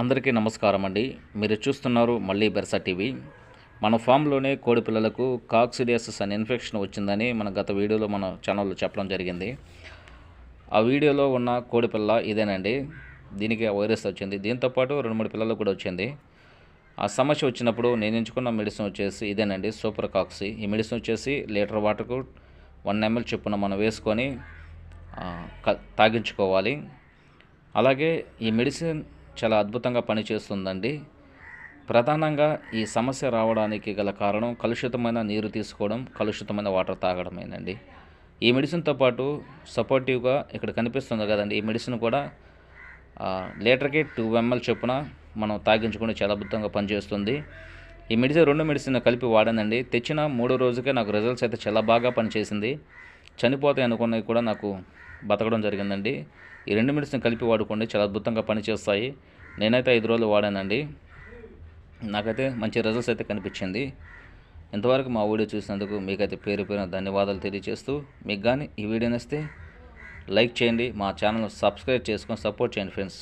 అందరికీ నమస్కారం అండి. మీరు చూస్తున్నారు మళ్ళీ బెర్సా టీవీ. మన ఫామ్లోనే కోడి పిల్లలకు కాక్సిడియాసిస్ అనే ఇన్ఫెక్షన్ వచ్చిందని మన గత వీడియోలో మన ఛానల్లో చెప్పడం జరిగింది. ఆ వీడియోలో ఉన్న కోడి పిల్ల ఇదేనండి. దీనికి ఆ వైరస్ వచ్చింది. దీంతోపాటు రెండు మూడు పిల్లలకు కూడా వచ్చింది. ఆ సమస్య వచ్చినప్పుడు నేను ఎంచుకున్న మెడిసిన్ వచ్చేసి ఇదేనండి సూపర్ కాక్సి. ఈ మెడిసిన్ వచ్చేసి లీటర్ వాటర్కు వన్ ఎంఎల్ చొప్పున మనం వేసుకొని తాగించుకోవాలి. అలాగే ఈ మెడిసిన్ చాలా అద్భుతంగా పనిచేస్తుందండి. ప్రధానంగా ఈ సమస్య రావడానికి గల కారణం కలుషితమైన నీరు తీసుకోవడం కలుషితమైన వాటర్ తాగడమేనండి. ఈ మెడిసిన్తో పాటు సపోర్టివ్గా ఇక్కడ కనిపిస్తుంది కదండి ఈ మెడిసిన్ కూడా లీటర్కి టూ ఎంఎల్ చొప్పున మనం తాగించుకుని చాలా అద్భుతంగా పనిచేస్తుంది. ఈ మెడిసిన్ రెండు మెడిసిన్ కలిపి వాడానండి. తెచ్చిన మూడో రోజుకే నాకు రిజల్ట్స్ అయితే చాలా బాగా పనిచేసింది. చనిపోతాయి అనుకున్నవి కూడా నాకు బతకడం జరిగిందండి. ఈ రెండు మెడిసిన్ కలిపి వాడుకోండి. చాలా అద్భుతంగా పనిచేస్తాయి. నేనైతే ఐదు రోజులు వాడానండి. నాకైతే మంచి రిజల్ట్స్ అయితే కనిపించింది. ఇంతవరకు మా వీడియో చూసినందుకు మీకైతే పేరు పేరున ధన్యవాదాలు తెలియజేస్తూ మీకు కానీ ఈ వీడియో నచ్చితే లైక్ చేయండి. మా ఛానల్ సబ్స్క్రైబ్ చేసుకొని సపోర్ట్ చేయండి ఫ్రెండ్స్.